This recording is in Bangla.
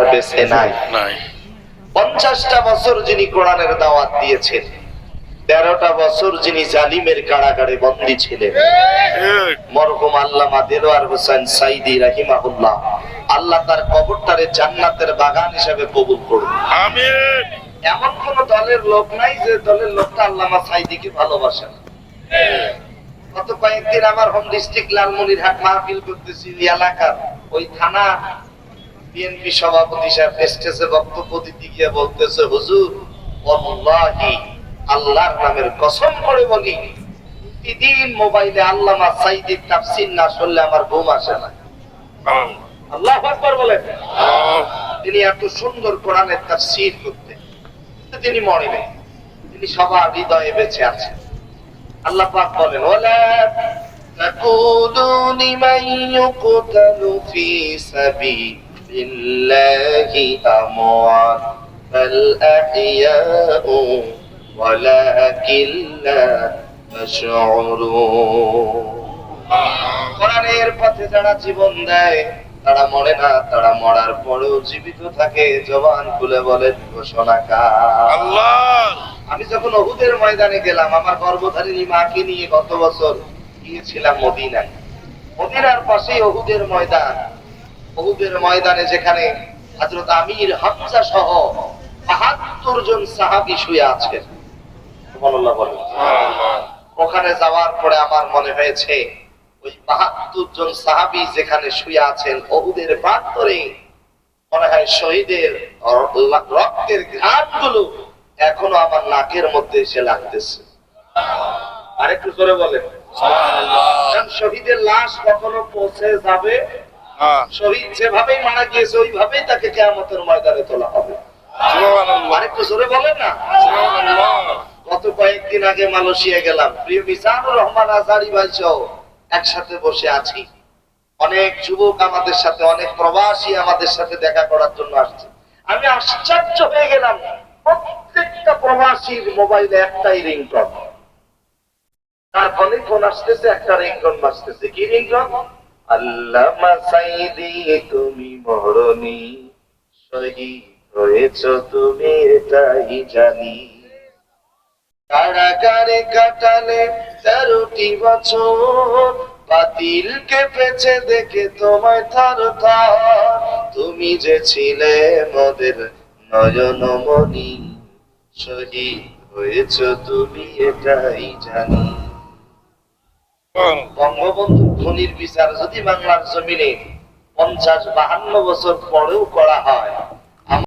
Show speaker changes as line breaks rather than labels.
আর বেঁচে নাই। পঞ্চাশটা বছর যিনি কোরআনের দাওয়াত দিয়েছেন তেরোটা বছর যিনি জালিমের কারাগারে বন্দী ছিলেন। মরহুম আল্লামা দেলোয়ার হোসেন সাইদি রাহিমাহুল্লাহ আল্লাহ তার কবরটারে জান্নাতের বাগান হিসেবে কবুল করুন। এমন কোন দলের লোক নাই যে দলের লোকটা আল্লামা সাইদিকে ভালোবাসে না। গত কয়েকদিন আমার হোম ডিস্ট্রিক্ট লালমনিরহাট মাহফিল করতেছি এলাকার ওই থানা বিএনপি সভাপতি সাহেব স্টেজে বক্তব্য দিতে গিয়ে বলতেছে, হুজুর আল্লাহর নামের কসম করে বলি, প্রতিদিন মোবাইলে আল্লামা সাইদির তাফসির না শুনলে আমার ঘুম আসে না। আল্লাহ আকবার বলেন। তিনি এত সুন্দর কোরআনের তাফসীর তিনি মরেনি তিনি সবার হৃদয়ে বেঁচে আছেন। আল্লাহ পাক বলেন তাকুলু লিমান ইউকতালু সাবিলিল্লাহি আমওয়াত বাল আহইয়াউ ওয়ালাকিন লা তাশউরুন কোরআনের পথে যারা জীবন দেয় তারা মরে না তারা মরার পরেও জীবিত থাকে জবান খুলে বলে ঘোষণা
আল্লাহ!
আমি যখন অহুদের ময়দানে গেলাম আমার গর্ভধারিণী মাকে নিয়ে গত বছর গিয়েছিলাম মদিনায়। মদিনার পাশেই অহুদের ময়দান। অহুদের ময়দানে যেখানে হযরত আমির হামজা সহ বাহাত্তর জন সাহাবী শুয়ে আছেন। ওখানে যাওয়ার পরে আমার মনে হয়েছে ওই বাহাত্তর জন সাহাবি যেখানে শুয়ে আছেন অহুদের প্রান্তরে মনে হয় শহীদের রক্তের ঘাটগুলো এখনও আমার নাকের মধ্যে এসে লাগতেছে। আরেকটু জোরে বলেন। শহীদের লাশ কখনো পৌঁছে যাবে শহীদ যেভাবেই মারা গিয়েছে ওইভাবেই তাকে কেয়ামতের ময়দানে তোলা হবে। আরেকটু জোরে বলেন না? গত কয়েকদিন আগে মালয়েশিয়া গেলাম। প্রিয় মিজানুর রহমান আজারি ভাই সহ একসাথে বসে আছি। অনেক যুবক আমাদের সাথে অনেক প্রবাসী আমাদের সাথে দেখা করার জন্য আসছে। আমি আশ্চর্য হয়ে গেলাম প্রত্যেকটা প্রবাসীর মোবাইলে একটাই রিংটন। তার ফলে ফোন আসতেছে একটা রিংটন বাজতেছে। কি রিংটন? আল্লামা সাইদি, তুমি মরণি। শহীদ হয়েছ তুমি, এটাই জানি। কারাগারে কাটালে তেরোটি বছর, বাতিল কেঁপেছে দেখে তোমায় থার তুমি যে ছিলে মোদের নয়নমণি, শহীদ হয়েছ তুমি, এটাই জানি। বঙ্গবন্ধু ধনির বিচার যদি বাংলার জমিনে পঞ্চাশ বাহান্ন বছর পরেও করা হয়